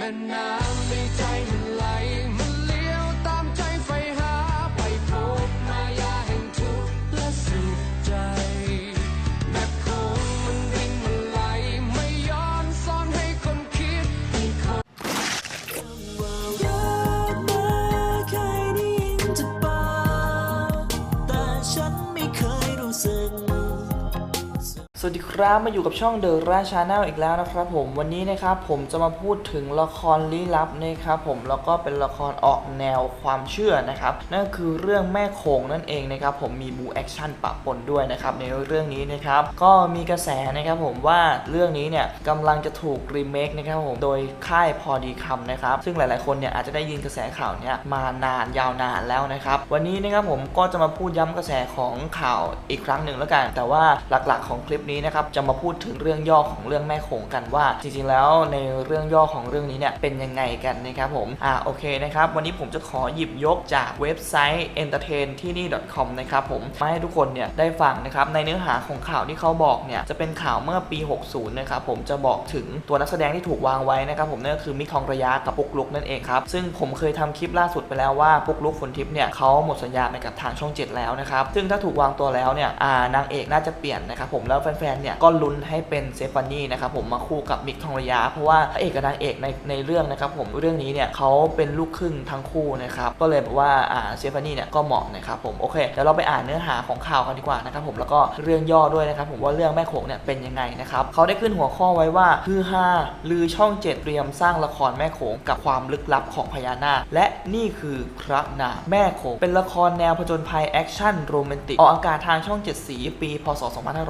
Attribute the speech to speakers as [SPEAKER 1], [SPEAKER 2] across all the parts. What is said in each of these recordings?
[SPEAKER 1] แม่น้ำในใจมันไหลมัน สวัสดีค
[SPEAKER 2] รั
[SPEAKER 3] บมาอยู่กับช่องเดอะราชาแนลอีกแล้วนะครับผมวันนี้นะครับผมจะมาพูดถึงละครลี้ลับนะครับผมแล้วก็เป็นละครออกแนวความเชื่อนะครับนั่นก็คือเรื่องแม่โขงนั่นเองนะครับผมมีบูแอคชั่นปะปนด้วยนะครับในเรื่องนี้นะครับก็มีกระแสนะครับผมว่าเรื่องนี้เนี่ยกำลังจะถูกรีเมคนะครับผมโดยค่ายพอดีคำนะครับซึ่งหลายๆคนเนี่ยอาจจะได้ยินกระแสข่าวเนี่ยมานานยาวนานแล้วนะครับวันนี้นะครับผมก็จะมาพูดย้ำกระแสของข่าวอีกครั้งหนึ่งแล้วกัน แต่ว่าหลักๆของคลิปนี้นะครับจะมาพูดถึงเรื่องย่อของเรื่องแม่โขงกันว่า จริงๆแล้วในเรื่องย่อของเรื่องนี้เนี่ยเป็นยังไงกันนะครับผมอ่าโอเคนะครับวันนี้ผมจะขอหยิบยกจากเว็บไซต์ entertain ที่นี่ .com นะครับผมมาให้ทุกคนเนี่ยได้ฟังนะครับในเนื้อหาของข่าวที่เขาบอกเนี่ยจะเป็นข่าวเมื่อปี 60 นะครับผมจะบอกถึงตัวนักแสดงที่ถูกวางไว้นะครับผมนั่นก็คือมิกทองระยะกับปุกลุกนั่นเองครับซึ่งผมเคยทำคลิปล่าสุดไปแล้วว่าปุกลุกฝนทิพย์เนี่ยเขาหมดสัญญาไปกับทางช่อง 7 แล้วนะครับซึ่งถ้าถูกวางตัวแล้วเนี่ยนางเอกน่าจะเปลี่ยนนะครับผมแล้วแฟนๆเนี่ยก็ลุ้นให้เป็นเซฟานี่นะครับผมมาคู่กับมิกทองระยะเพราะว่าพระเอกกับนางเอกในในเรื่องนะครับผมเรื่องนี้เนี่ยเขาเป็นลูกครึ่งทั้งคู่นะครับก็เลยแบบว่าอ่าเซฟานี่เนี่ยก็เหมาะนะครับผมโอเคเดี๋ยวเราไปอ่านเนื้อหาของข่าวกันดีกว่านะครับผมแล้วก็เรื่องย่อด้วยนะครับผมว่าเรื่องแม่โขงเนี่ยเป็นยังไงนะครับเขาได้ขึ้นหัวข้อไว้ว่าฮือฮาลือช่องเจ็ดเตรียมสร้างละครแม่โขงกับความลึกลับของพญานาคและนี่คือพระนางแม่โขงเป็นละครแนวผจญภัยแอคชั่นโรแมนติกออกอากาศทางช่อง 7 สีปี พศ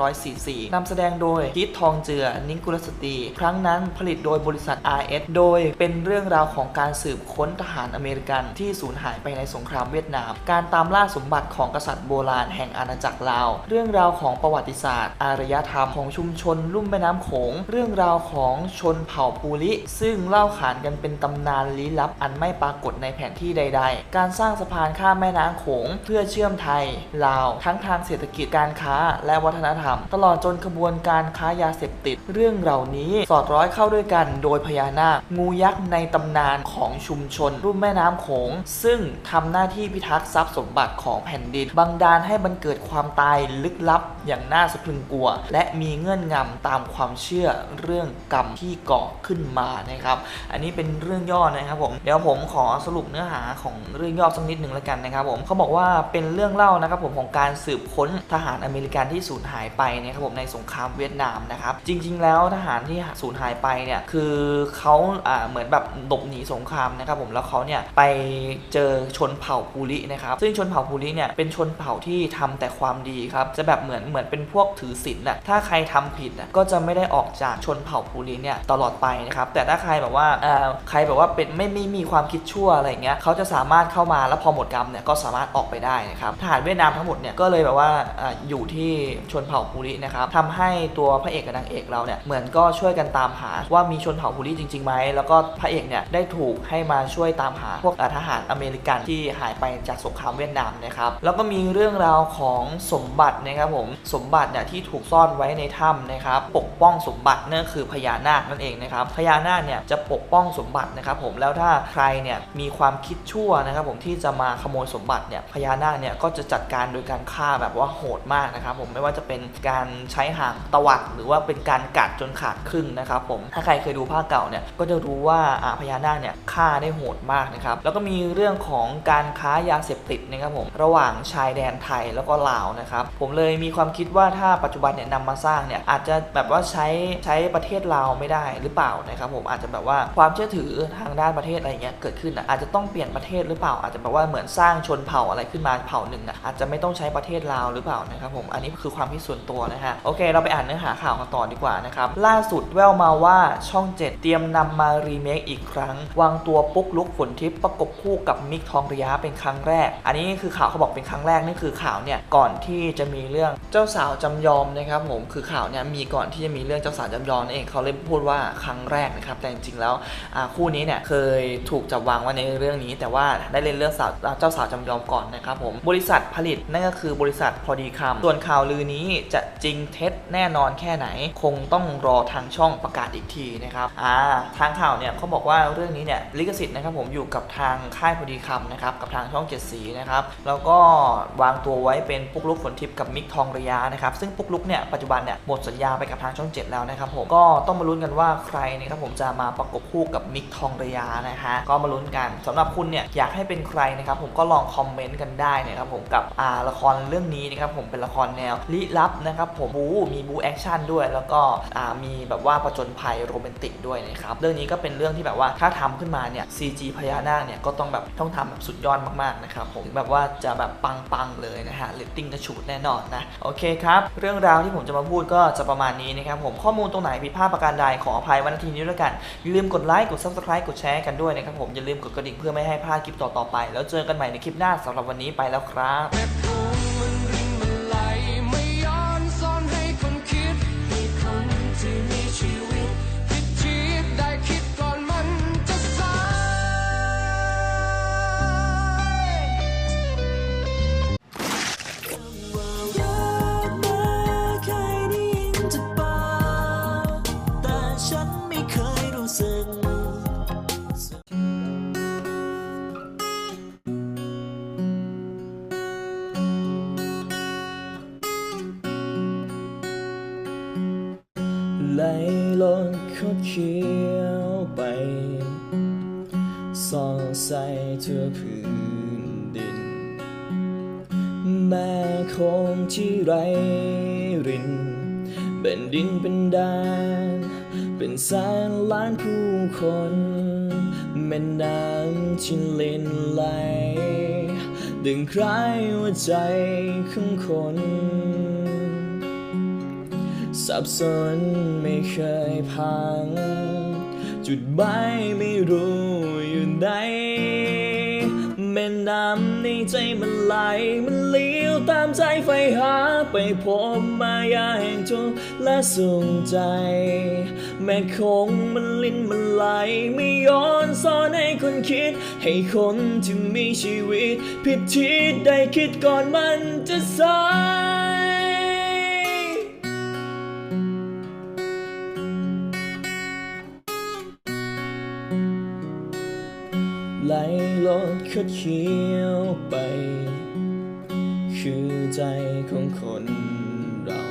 [SPEAKER 3] 2544นำแสดงโดยพีททองเจือ นิ้งกุลสตรี ครั้งนั้นผลิตโดยบริษัท RS โดยเป็นเรื่องราวของการสืบค้นทหารอเมริกันที่สูญหายไปในสงครามเวียดนาม การตามล่าสมบัติของกษัตริย์โบราณแห่งอาณาจักรลาว เรื่องราวของประวัติศาสตร์ อารยธรรมของชุมชน ลุ่มแม่น้ำโขง เรื่องราวของชนเผ่าภูริซึ่งเล่าขานกันเป็นตำนานลี้ลับอันไม่ปรากฏในแผนที่ใด ๆ การสร้างสะพานข้ามแม่น้ำโขง เพื่อเชื่อมไทยลาวทั้งทางเศรษฐกิจการค้าและวัฒนธรรม ตลอดจนนขบวนการค้ายาเสพติด เรื่องเหล่านี้สอดร้อยเข้าด้วยกัน โดยพญานาคงูยักษ์ในตำนานของชุมชน รุ่มแม่น้ำโขง ซึ่งทำหน้าที่พิทักษ์ทรัพย์สมบัติของแผ่นดินบังดาลให้บันเกิดความตายลึกลับอย่างน่าสะพรึงกลัว และมีเงื่อนงำตามความเชื่อเรื่องกรรมที่ก่อขึ้นมานะครับ อันนี้เป็นเรื่องย่อนะครับผมเดี๋ยวผมขอสรุปเนื้อหาของเรื่องย่อสักนิดหนึ่งแล้วกันนะครับผมเขาบอกว่าเป็นเรื่องเล่านะครับผมของการสืบค้นทหารอเมริกันที่สูญหายไปนะครับผมในสงครามเวียดนามนะครับ จริง ๆ แล้วทหารที่สูญหายไปเนี่ยคือเขาเหมือนแบบหลบหนีสงครามนะครับผมแล้วเขาเนี่ยไปเจอชนเผ่าภูรินะครับ ซึ่งชนเผ่าภูริเนี่ยเป็นชนเผ่าที่ทำแต่ความดีครับจะแบบเหมือนเหมือนเป็นพวกถือศีลน่ะถ้าใครทำผิดน่ะก็จะไม่ได้ออกจากชนเผ่าภูริเนี่ยตลอดไปนะครับแต่ถ้าใครแบบว่าใครแบบว่าเป็นไม่ไม่มีความคิดชั่วอะไรเงี้ยเขาจะสามารถเข้ามาแล้วพอหมดกรรมเนี่ยก็สามารถออกไปได้นะครับทหารเวียดนามทั้งหมดเนี่ยก็เลยแบบว่าอ่าอยู่ที่ชนเผ่าภูรินะครับทำให้ตัวพระเอกกับนางเอกเราเนี่ยเหมือนก็ช่วยกันตามหาว่ามีชนเผ่าภูริจริงๆไหมแล้วก็พระเอกเนี่ยได้ถูกให้มาช่วยตามหาพวกทหารอเมริกันที่หายไปจากสงครามเวียดนามนะครับแล้วก็มีเรื่องราวของสมบัตินะครับผมสมบัติเนี่ยที่ถูกซ่อนไว้ในถ้ำนะครับปกป้องสมบัตินั่นคือพญานาคนั่นเองนะครับพญานาคเนี่ยจะปกป้องสมบัตินะครับผมแล้วถ้าใครเนี่ยมีความคิดชั่วนะครับผมที่จะมาขโมยสมบัติเนี่ยพญานาคเนี่ยก็จะจัดการโดยการฆ่าแบบว่าโหดมากนะครับผมไม่ว่าจะเป็นการใช้หางตวัดหรือว่าเป็นการกัดจนขาดครึ่งนะครับผมถ้าใครเคยดูภาคเก่าเนี่ยก็จะรู้ว่าพญานาคเนี่ยฆ่าได้โหดมากนะครับแล้วก็มีเรื่องของการค้ายาเสพติดนะครับผมระหว่างชายแดนไทยแล้วก็ลาวนะครับผมเลยมีความคิดว่าถ้าปัจจุบันเนี่ยนำมาสร้างเนี่ยอาจจะแบบว่าใช้ใช้ประเทศลาวไม่ได้หรือเปล่านะครับผมอาจจะแบบว่าความเชื่อถือทางด้านประเทศอะไรเงี้ยเกิดขึ้นอาจจะต้องเปลี่ยนประเทศหรือเปล่า อาจจะแบบว่าเหมือนสร้างชนเผ่าอะไรขึ้นมาเผ่าหนึ่งอะอาจจะไม่ต้องใช้ประเทศลาวหรือเปล่านะครับผมอันนี้คือความคิดส่วนตัวนะฮะโอโอเค เราไปอ่านเนื้อหาข่าวกันต่อดีกว่านะครับ ล่าสุดแววมาว่าช่อง 7 เตรียมนำมารีเมคอีกครั้ง วางตัวปุ๊กลุกฝนทิพย์ประกบคู่กับมิกทองระยะเป็นครั้งแรก อันนี้คือข่าวเขาบอกเป็นครั้งแรกนี่คือข่าวเนี่ยก่อนที่จะมีเรื่องเจ้าสาวจำยอมนะครับผมคือข่าวเนี่ยมีก่อนที่จะมีเรื่องเจ้าสาวจำยอมนั่นเองเขาเลยพูดว่าครั้งแรกนะครับแต่จริงๆแล้วคู่นี้เนี่ยเคยถูกจับวางไว้ในเรื่องนี้ แต่ว่าได้เล่นเรื่องสาวเจ้าสาวจำยอมก่อนนะครับผมบริษัทผลิตนั่นก็คือบริษัทพอดีคำส่วนข่าวลือนี้จะจริงเทเท็จแน่นอนแค่ไหน คงต้องรอทางช่องประกาศอีกทีนะครับอ่าทางข่าวเนี่ยเขาบอกว่าเรื่องนี้เนี่ยลิขสิทธิ์นะครับผมอยู่กับทางค่ายพอดีคำนะครับกับทางช่องเจ็ดสีนะครับแล้วก็วางตัวไว้เป็นปุ๊กลุกฝนทิพย์กับมิกทองระยะนะครับซึ่งปุ๊กลุกเนี่ยปัจจุบันเนี่ยหมดสัญญาไปกับทางช่อง 7 แล้วนะครับผมก็ต้องมาลุ้นกันว่าใครนะครับผมจะมาประกบคู่กับมิกทองระยะนะฮะก็มาลุ้นกันสำหรับคุณเนี่ยอยากให้เป็นใครนะครับผมก็ลองคอมเมนต์กันได้นะครับผมกับอ่าละครเรื่องนี้นะครับผมเป็นละครแนวลี้ลับนะครับผมบูมีบู๊แอคชั่นด้วย แล้วก็มีแบบว่าผจญภัยโรแมนติกด้วยนะครับเรื่องนี้ก็เป็นเรื่องที่แบบว่าถ้าทำขึ้นมาเนี่ย CG พญานาคเนี่ยก็ต้องแบบต้องทำแบบสุดยอดมากๆนะครับผมแบบว่าจะแบบปังๆเลยนะฮะเรตติ้งกระฉูดแน่นอนนะโอเคครับเรื่องราวที่ผมจะมาพูดก็จะประมาณนี้นะครับผมข้อมูลตรงไหนผิดพลาดประการใดขออภัยวันนาทีนี้ด้วยกันอย่าลืมกดไลค์กด subscribe กดแชร์กันด้วยนะครับผมอย่าลืมกดกระดิ่งเพื่อไม่ให้พลาดคลิปต่อๆไป แล้วเจอกันใหม่ในคลิปหน้าสำหรับวันนี้ไปแล้วครับ
[SPEAKER 1] ไหล
[SPEAKER 2] ลงคดเคี้ยวไปส่องใส่ทั่วพื้นดิน แม่คงที่ไรริน เป็นดินเป็นดาน เป็นแสนล้านผู้คนแม่น้ำที่เลินไหล ดึงใครหัวใจของคน สับสนไม่เคยพัง จุดหมายไม่รู้อยู่ไหนแม่น้ำในใจมันไหลมันเลี้ยวตามใจไฟหาไปพบมายาแห่งทุกข์และสุขใจ แม่คงมันลิ้นมันไหลไม่ย้อนสอนให้คนคิด ให้คนที่มีชีวิต ผิดทิศได้คิดก่อนมันจะสาย ไหลลดคดเคี้ยวไป คือใจของคนเรา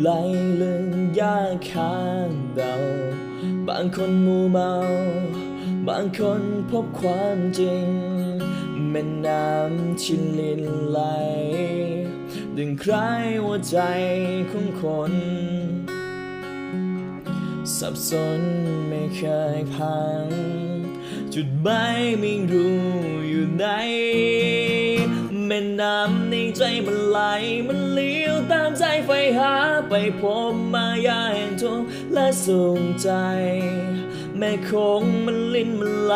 [SPEAKER 2] ไหลเลื่อนยากข้างเราบางคนมัวเมา บางคนพบความจริงแม่น้ำชินลินไหล ดึงใครหัวใจของคน สับสนไม่เคยพัง จุดหมายไม่รู้อยู่ไหนแม่น้ำในใจมันไหลมันเลี้ยวตามใจไฟหาไปพบมายาแห่งทุกและสุขใจ แม่คงมันลิ้นมันไหล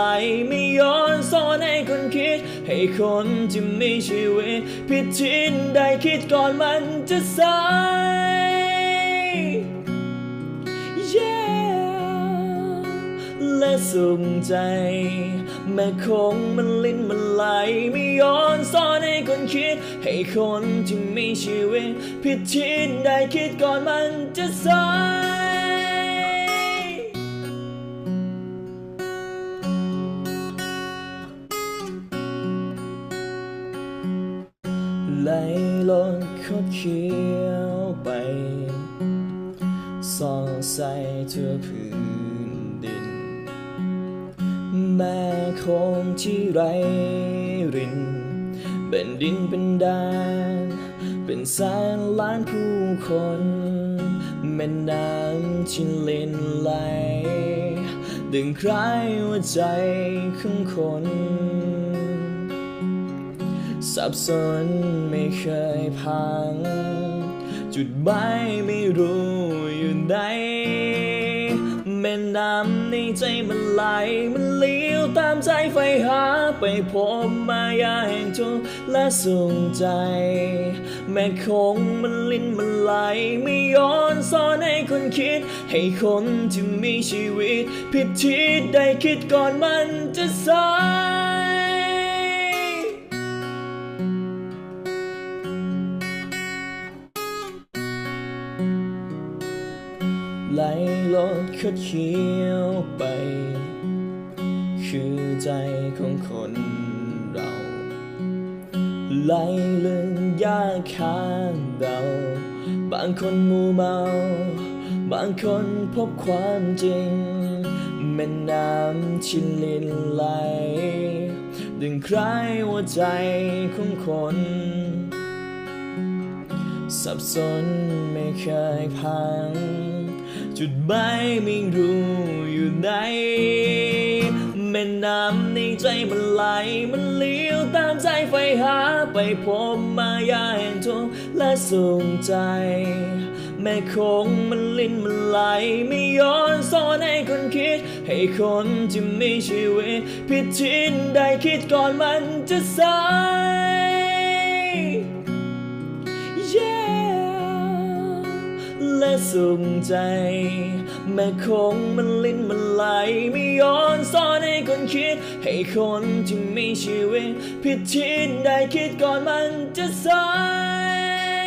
[SPEAKER 2] ไม่ย้อนสอนให้คนคิด ให้คนที่มีชีวิตผิดทิศได้คิดก่อนมันจะสาย และสุขใจ แม่คงมันลิ้นมันไหล ไม่ย้อนสอนให้คนคิด ให้คนที่มีชีวิตผิดทิศได้คิดก่อนมันจะสายไหลลงคดเคี้ยวไปส่องใส่ทั่วผืน แม่คงที่ไรริน เป็นดินเป็นดานเป็นแสนล้านผู้คนแม่น้ำที่เลินไหล ดึงใครหัวใจของคนสับสนไม่เคยพัง จุดหมายไม่รู้อยู่ไหน ม่น้ำในใจมันไหล มันเลี้ยวตามใจไฟหาไปพบมายาแห่งทุกข์และสุขใจ แม่คงมันลิ้นมันไหล ไม่ย้อนสอนให้คนคิด ให้คนที่มีชีวิต ผิดทิศได้คิดก่อนมันจะสาย ไหลเขียวไป คือใจของคนเราไหลเลื่อนยากข้างเราบางคนมัวเมา บางคนพบความจริงแม่น้ำชิลินไหล ดึงใครหัวใจของคน สับสนไม่เคยพัง จุดหมายไม่รู้อยู่ไหนแม่น้ำในใจมันไหลมันเลี้ยวตามใจไฟหาไปพบมายาแห่งทุกและสุขใจ แม่คงมันลิ้นมันไหลไม่ย้อนสอนให้คนคิด ให้คนที่มีชีวิตผิดทิศได้คิดก่อนมันจะสาย สุขใจ แม่คงมันลิ้นมันไหล ไม่ย้อนซ้อนให้คนคิด ให้คนที่มีชีวิตผิดทิศได้คิดก่อนมันจะสาย